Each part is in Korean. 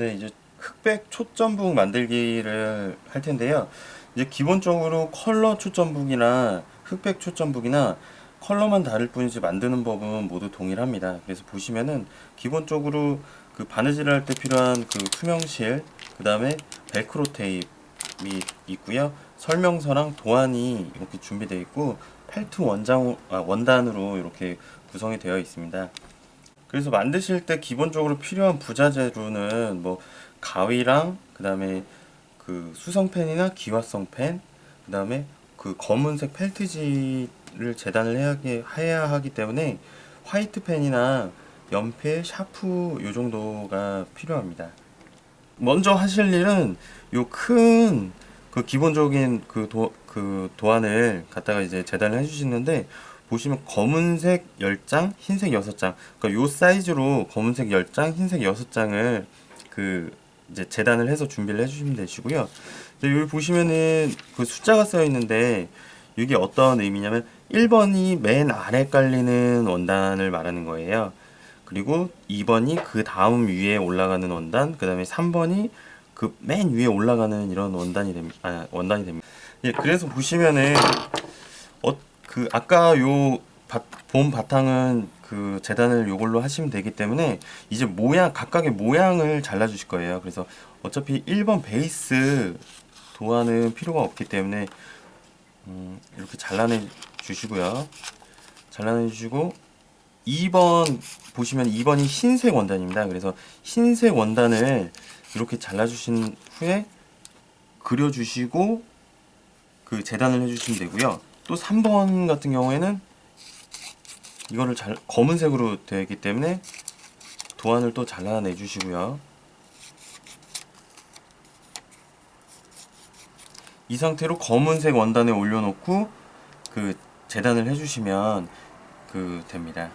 네, 이제 흑백 초점북 만들기를 할 텐데요. 이제 기본적으로 컬러 초점북이나 흑백 초점북이나 컬러만 다를 뿐이지 만드는 법은 모두 동일합니다. 그래서 보시면은 기본적으로 그 바느질을 할 때 필요한 그 투명실, 그 다음에 벨크로 테이프이 있고요. 설명서랑 도안이 이렇게 준비되어 있고 펠트 원장 아, 원단으로 이렇게 구성이 되어 있습니다. 그래서 만드실 때 기본적으로 필요한 부자재로는 뭐 가위랑 그다음에 그 수성펜이나 기화성 펜, 그다음에 그 검은색 펠트지를 재단을 해야 하기 때문에 화이트 펜이나 연필, 샤프 요 정도가 필요합니다. 먼저 하실 일은 요 큰 그 기본적인 그 도, 그 도안을 갖다가 이제 재단을 해주시는데 보시면 검은색 10장, 흰색 6장. 그러니까 요 사이즈로 검은색 10장, 흰색 6장을 그 이제 재단을 해서 준비를 해주시면 되시고요. 이제 여기 보시면은 그 숫자가 써 있는데 이게 어떤 의미냐면 1번이 맨 아래 깔리는 원단을 말하는 거예요. 그리고 2번이 그 다음 위에 올라가는 원단, 그 다음에 3번이 그 맨 위에 올라가는 이런 원단이 됩니다. 아, 원단이 됩니다. 예, 그래서 보시면은 어, 그 아까 요 바, 본 바탕은 그 재단을 요걸로 하시면 되기 때문에 이제 모양 각각의 모양을 잘라 주실 거예요. 그래서 어차피 1번 베이스 도안은 필요가 없기 때문에 음, 이렇게 잘라내 주시고요. 잘라내 주시고 2번 보시면 2번이 흰색 원단입니다. 그래서 흰색 원단을 이렇게 잘라 주신 후에 그려 주시고 그 재단을 해 주시면 되고요. 또 3번 같은 경우에는 이거를 잘 검은색으로 되어 있기 때문에 도안을 또 잘라내 주시고요. 이 상태로 검은색 원단에 올려놓고 그 재단을 해주시면 그 됩니다.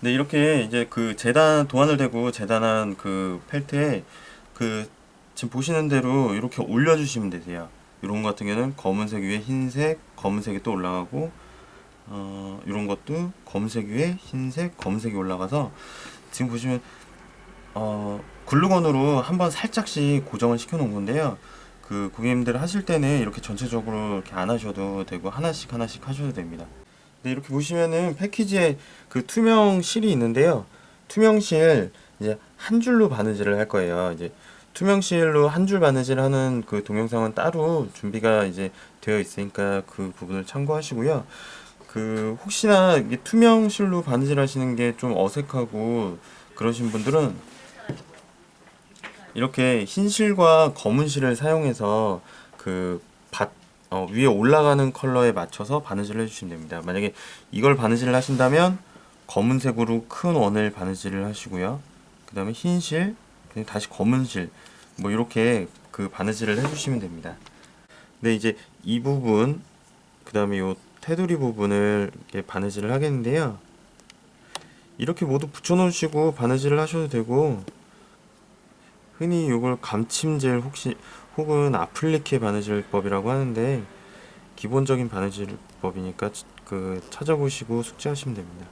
네 이렇게 이제 그 재단 도안을 대고 재단한 그 펠트에 그 지금 보시는 대로 이렇게 올려주시면 되세요. 이런 거 같은 경우는 검은색 위에 흰색, 검은색이 또 올라가고 어, 이런 것도 검은색 위에 흰색, 검은색이 올라가서 지금 보시면 어, 글루건으로 한번 살짝씩 고정을 시켜 놓은 건데요. 그 고객님들 하실 때는 이렇게 전체적으로 이렇게 안 하셔도 되고 하나씩 하나씩 하셔도 됩니다. 네, 이렇게 보시면은 패키지에 그 투명 실이 있는데요. 투명 실 이제 한 줄로 바느질을 할 거예요. 이제 투명 실로 한 줄 바느질 하는 그 동영상은 따로 준비가 이제 되어 있으니까 그 부분을 참고하시고요. 그 혹시나 이게 투명 실로 바느질 하시는 게 좀 어색하고 그러신 분들은 이렇게 흰 실과 검은 실을 사용해서 그 밭, 어, 위에 올라가는 컬러에 맞춰서 바느질을 해주시면 됩니다. 만약에 이걸 바느질을 하신다면 검은색으로 큰 원을 바느질을 하시고요. 그 다음에 흰 실, 그 다시 검은 실, 뭐 이렇게 그 바느질을 해주시면 됩니다. 근데 이제 이 부분, 그 다음에 요 테두리 부분을 이렇게 바느질을 하겠는데요. 이렇게 모두 붙여놓으시고 바느질을 하셔도 되고 흔히 이걸 감침질 혹시 혹은 아플리케 바느질법이라고 하는데 기본적인 바느질법이니까 그 찾아보시고 숙지하시면 됩니다.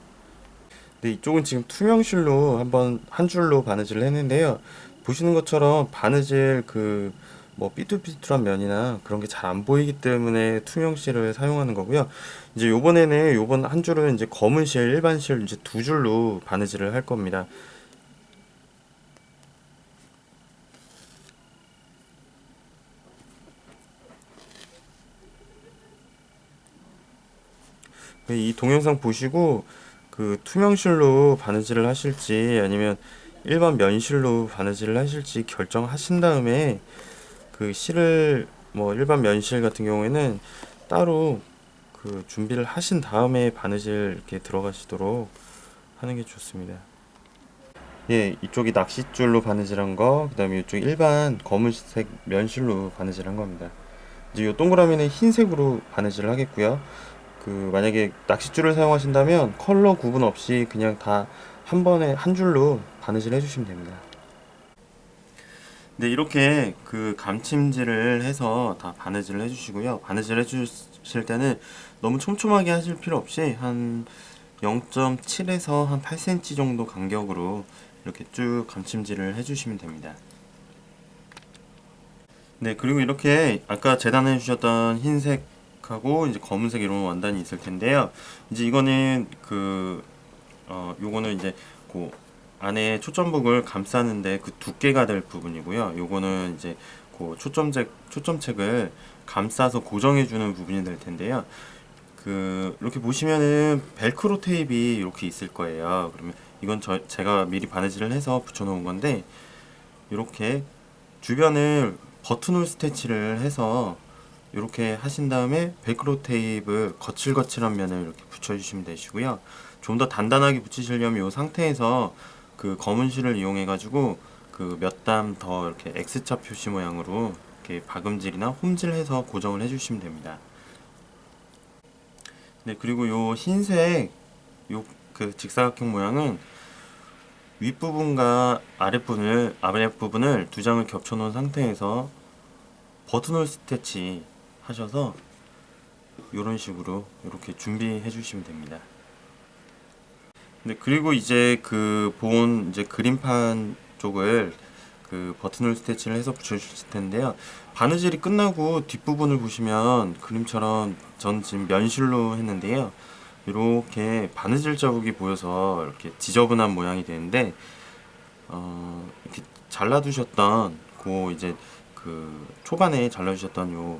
네, 이쪽은 지금 투명실로 한번 한 줄로 바느질을 했는데요. 보시는 것처럼 바느질 그 뭐 삐뚤삐뚤한 면이나 그런 게 잘 안 보이기 때문에 투명실을 사용하는 거고요. 이제 요번에는 요번 한 줄은 이제 검은 실, 일반 실 이제 두 줄로 바느질을 할 겁니다. 네, 이 동영상 보시고 그 투명실로 바느질을 하실지 아니면 일반 면실로 바느질을 하실지 결정하신 다음에 그 실을 뭐 일반 면실 같은 경우에는 따로 그 준비를 하신 다음에 바느질 이렇게 들어가시도록 하는 게 좋습니다. 예, 이쪽이 낚싯줄로 바느질한 거, 그다음에 이쪽 일반 검은색 면실로 바느질한 겁니다. 이제 이 동그라미는 흰색으로 바느질을 하겠고요. 그 만약에 낚싯줄을 사용하신다면 컬러 구분 없이 그냥 다 한 번에 한 줄로 바느질 해주시면 됩니다. 네 이렇게 그 감침질을 해서 다 바느질을 해주시고요. 바느질 해주실 때는 너무 촘촘하게 하실 필요 없이 한 0.7에서 한 8cm 정도 간격으로 이렇게 쭉 감침질을 해주시면 됩니다. 네, 그리고 이렇게 아까 재단해 주셨던 흰색 하고 이제 검은색 이런 원단이 있을 텐데요. 이제 이거는 그, 어, 요거는 이제 그 안에 초점북을 감싸는데 그 두께가 될 부분이고요. 요거는 이제 그 초점책, 초점책을 감싸서 고정해 주는 부분이 될 텐데요. 그 이렇게 보시면은 벨크로 테이프 이렇게 있을 거예요. 그러면 이건 저 제가 미리 바느질을 해서 붙여 놓은 건데 이렇게 주변을 버튼홀 스티치를 해서 이렇게 하신 다음에 벨크로 테이프 거칠거칠한 면을 이렇게 붙여 주시면 되시고요. 좀 더 단단하게 붙이시려면 이 상태에서 그 검은 실을 이용해 가지고 그몇담더 이렇게 X자 표시 모양으로 이렇게 박음질이나 홈질해서 고정을 해 주시면 됩니다. 네, 그리고 요 흰색 요 그 직사각형 모양은 윗부분과 아랫부분을 아랫부분을 두 장을 겹쳐 놓은 상태에서 버튼홀 스티치 하셔서 이런 식으로 이렇게 준비해 주시면 됩니다. 네, 그리고 이제 그 본 이제 그림판 쪽을 그 버튼홀 스티치를 해서 붙여 주실 텐데요. 바느질이 끝나고 뒷부분을 보시면 그림처럼 전 지금 면실로 했는데요. 이렇게 바느질 자국이 보여서 이렇게 지저분한 모양이 되는데 어, 이렇게 잘라두셨던 그 이제 그 초반에 잘라주셨던 요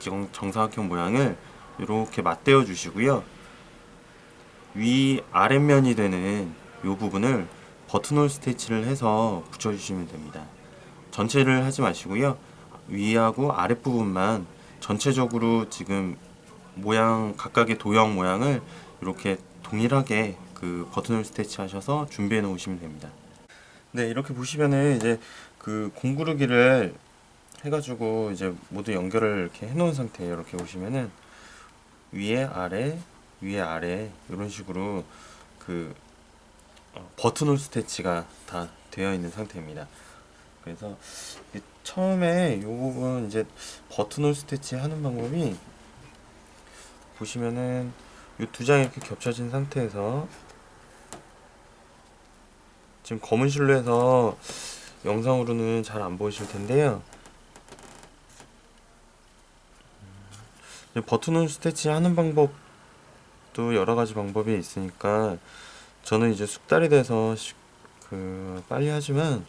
정, 정사각형 모양을 이렇게 맞대어 주시고요. 위 아랫면이 되는 요 부분을 버튼홀 스티치를 해서 붙여주시면 됩니다. 전체를 하지 마시고요. 위하고 아랫부분만 전체적으로 지금 모양 각각의 도형 모양을 이렇게 동일하게 그 버튼홀 스티치 하셔서 준비해 놓으시면 됩니다. 네, 이렇게 보시면은 이제 그 공구르기를 해가지고 이제 모두 연결을 이렇게 해놓은 상태예요. 이렇게 보시면은 위에 아래 위에 아래 이런 식으로 그 어, 버튼홀 스티치가 다 되어 있는 상태입니다. 그래서 처음에 이 부분 이제 버튼홀 스티치 하는 방법이 보시면은 이 두 장이 이렇게 겹쳐진 상태에서 지금 검은 실로 해서 영상으로는 잘 안 보이실 텐데요. 버튼홀 스티치 하는 방법도 여러 가지 방법이 있으니까 저는 이제 숙달이 돼서 시- 그 빨리 하지만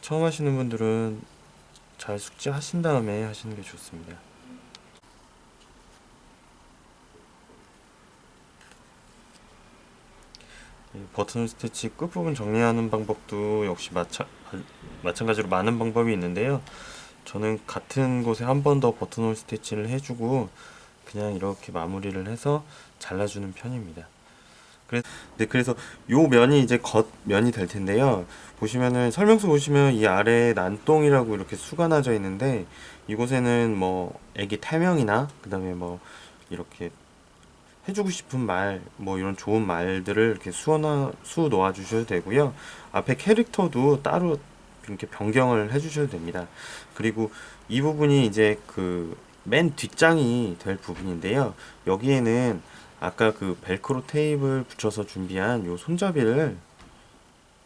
처음 하시는 분들은 잘 숙지하신 다음에 하시는 게 좋습니다. 이 버튼 스티치 끝부분 정리하는 방법도 역시 마찬, 마찬가지로 많은 방법이 있는데요. 저는 같은 곳에 한 번 더 버튼홀 스티치를 해주고 그냥 이렇게 마무리를 해서 잘라주는 편입니다. 그래서 네, 그래서 요 면이 이제 겉면이 될 텐데요. 보시면은 설명서 보시면 이 아래 난동이라고 이렇게 수가 나져 있는데 이곳에는 뭐 애기 태명이나 그다음에 뭐 이렇게 해주고 싶은 말, 뭐 이런 좋은 말들을 이렇게 수어나 수 놓아 주셔도 되고요. 앞에 캐릭터도 따로 이렇게 변경을 해주셔도 됩니다. 그리고 이 부분이 이제 그 맨 뒷장이 될 부분인데요. 여기에는 아까 그 벨크로 테이프를 붙여서 준비한 요 손잡이를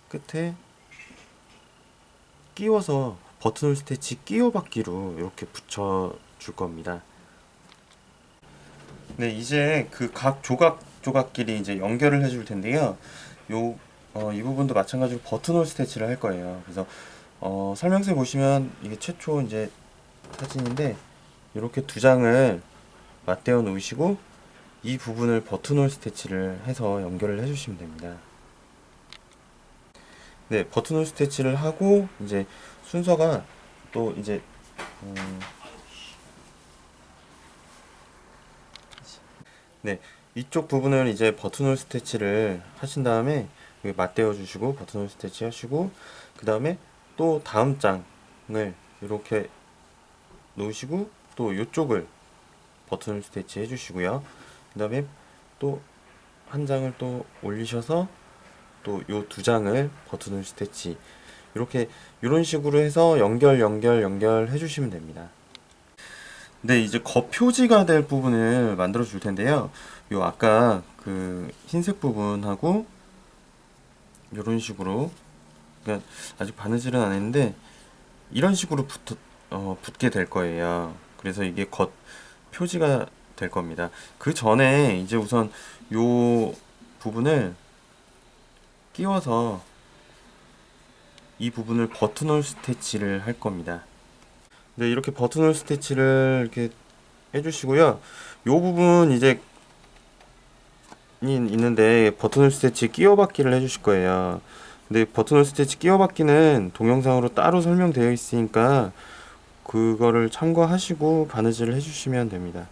끝에 끼워서 버튼홀 스티치 끼워받기로 이렇게 붙여 줄 겁니다. 네, 이제 그 각 조각 조각끼리 이제 연결을 해줄 텐데요. 요, 어, 이 부분도 마찬가지로 버튼홀 스티치를 할 거예요. 그래서 어, 설명서에 보시면 이게 최초 이제 사진인데 이렇게 두 장을 맞대어 놓으시고 이 부분을 버튼홀 스티치를 해서 연결을 해주시면 됩니다. 네, 버튼홀 스티치를 하고 이제 순서가 또 이제 음, 네, 이쪽 부분을 이제 버튼홀 스티치를 하신 다음에 여기 맞대어 주시고 버튼홀 스티치 하시고 그 다음에 또 다음 장을 이렇게 놓으시고 또 이쪽을 버튼홀 스티치 해주시고요. 그 다음에 또 한 장을 또 올리셔서 또요두 장을 버튼홀 스티치 이렇게 이런 식으로 해서 연결 연결 연결 해주시면 됩니다. 네, 이제 겉표지가 될 부분을 만들어 줄 텐데요. 요 아까 그 흰색 부분하고 이런 식으로 그러니까 아직 바느질은 안 했는데 이런 식으로 붙, 어, 붙게 될 거예요. 그래서 이게 겉 표지가 될 겁니다. 그 전에 이제 우선 요 부분을 끼워서 이 부분을 버튼홀 스티치를 할 겁니다. 네, 이렇게 버튼홀 스티치를 이렇게 해주시고요. 요 부분 이제 이 있는데 버튼홀 스티치 끼워받기를 해주실 거예요. 근데 버튼홀 스티치 끼워받기는 동영상으로 따로 설명되어 있으니까 그거를 참고하시고 바느질을 해주시면 됩니다.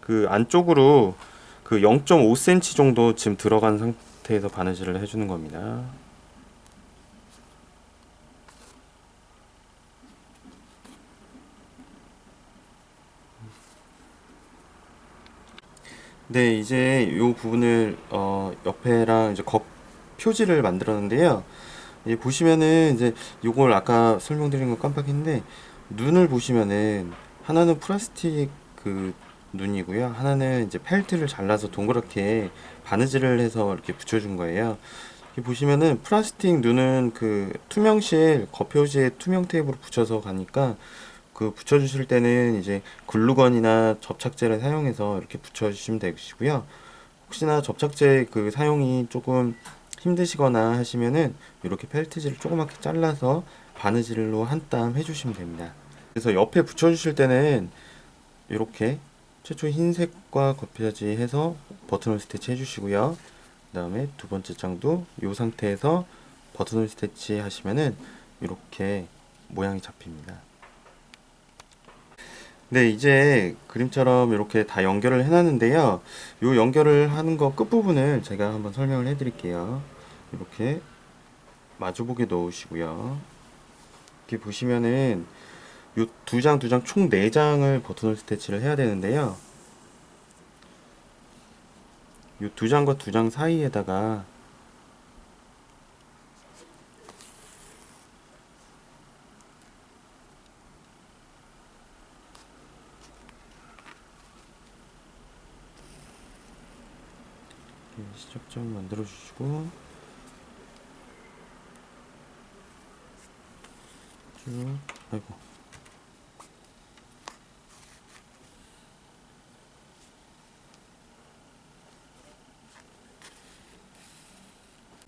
그 안쪽으로 그 0.5cm 정도 지금 들어간 상태에서 바느질을 해주는 겁니다. 네, 이제 이 부분을 어, 옆에랑 이제 겉 표지를 만들었는데요. 이 보시면은 이제 요걸 아까 설명드린 거 깜빡했는데 눈을 보시면은 하나는 플라스틱 그 눈이고요. 하나는 이제 펠트를 잘라서 동그랗게 바느질을 해서 이렇게 붙여준 거예요. 여기 보시면은 플라스틱 눈은 그 투명실 겉표지에 투명 테이프로 붙여서 가니까 그 붙여주실 때는 이제 글루건이나 접착제를 사용해서 이렇게 붙여주시면 되시고요. 혹시나 접착제 그 사용이 조금 힘드시거나 하시면은 이렇게 펠트지를 조그맣게 잘라서 바느질로 한 땀 해주시면 됩니다. 그래서 옆에 붙여주실 때는 이렇게 최초 흰색과 겉표지 해서 버튼홀 스티치 해주시고요. 그 다음에 두 번째 장도 이 상태에서 버튼홀 스티치 하시면은 이렇게 모양이 잡힙니다. 네, 이제 그림처럼 이렇게 다 연결을 해놨는데요. 요 연결을 하는 거 끝부분을 제가 한번 설명을 해드릴게요. 이렇게 마주보게 넣으시고요. 이렇게 보시면은 요 두 장, 두 장, 총 네 장을 버튼홀 스티치를 해야 되는데요. 요 두 장과 두 장 사이에다가 이렇게 시접점 만들어 주시고. 쭉. 아이고.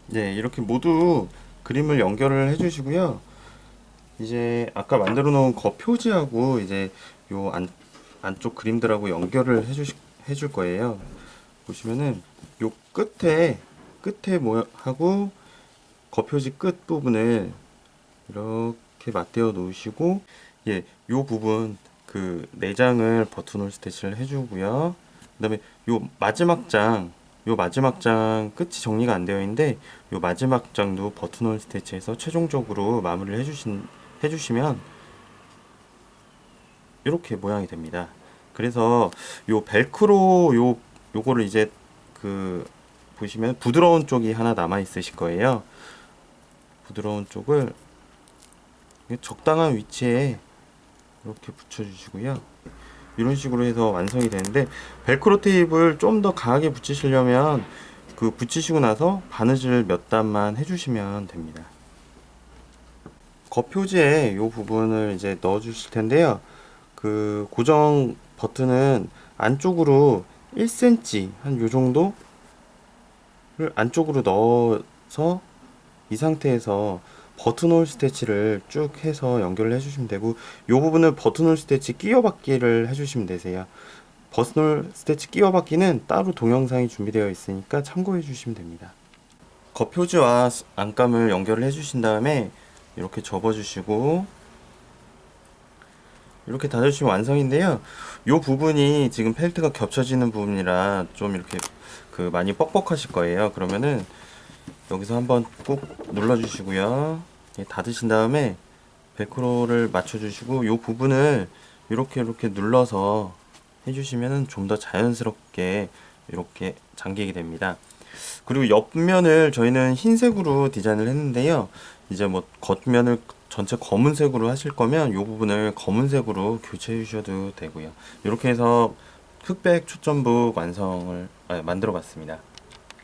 네 이렇게 모두 그림을 연결을 해 주시고요. 이제 아까 만들어 놓은 거 표지하고 이제 요 안, 안쪽 그림들하고 연결을 해 주시 해줄 거예요. 보시면은 요 끝에 끝에 뭐 하고 겉표지 끝 부분을 이렇게 맞대어 놓으시고 예, 요 부분 그 내장을 버튼홀 스티치를 해주고요. 그다음에 요 마지막 장, 요 마지막 장 끝이 정리가 안 되어 있는데 요 마지막 장도 버튼홀 스티치해서 최종적으로 마무리를 해주신 해주시면 이렇게 모양이 됩니다. 그래서 요 벨크로 요 요거를 이제 그 보시면 부드러운 쪽이 하나 남아 있으실 거예요. 부드러운 쪽을 적당한 위치에 이렇게 붙여주시고요. 이런 식으로 해서 완성이 되는데 벨크로 테이프를 좀 더 강하게 붙이시려면 그 붙이시고 나서 바느질 몇 단만 해주시면 됩니다. 겉표지에 이 부분을 이제 넣어 주실 텐데요. 그 고정 버튼은 안쪽으로 1cm 한 요 정도를 안쪽으로 넣어서 이 상태에서 버튼홀 스티치를 쭉 해서 연결을 해주시면 되고 이 부분을 버튼홀 스티치 끼워받기를 해주시면 되세요. 버튼홀 스티치 끼워받기는 따로 동영상이 준비되어 있으니까 참고해 주시면 됩니다. 겉표지와 안감을 연결을 해주신 다음에 이렇게 접어주시고 이렇게 닫아주시면 완성인데요. 이 부분이 지금 펠트가 겹쳐지는 부분이라 좀 이렇게 그 많이 뻑뻑하실 거예요. 그러면은 여기서 한번 꾹 눌러주시고요. 예, 닫으신 다음에 벨크로를 맞춰주시고 이 부분을 이렇게 이렇게 눌러서 해주시면 좀 더 자연스럽게 이렇게 잠기게 됩니다. 그리고 옆면을 저희는 흰색으로 디자인을 했는데요. 이제 뭐 겉면을 전체 검은색으로 하실 거면 이 부분을 검은색으로 교체해 주셔도 되고요. 이렇게 해서 흑백 초점북 완성을 아, 만들어 봤습니다.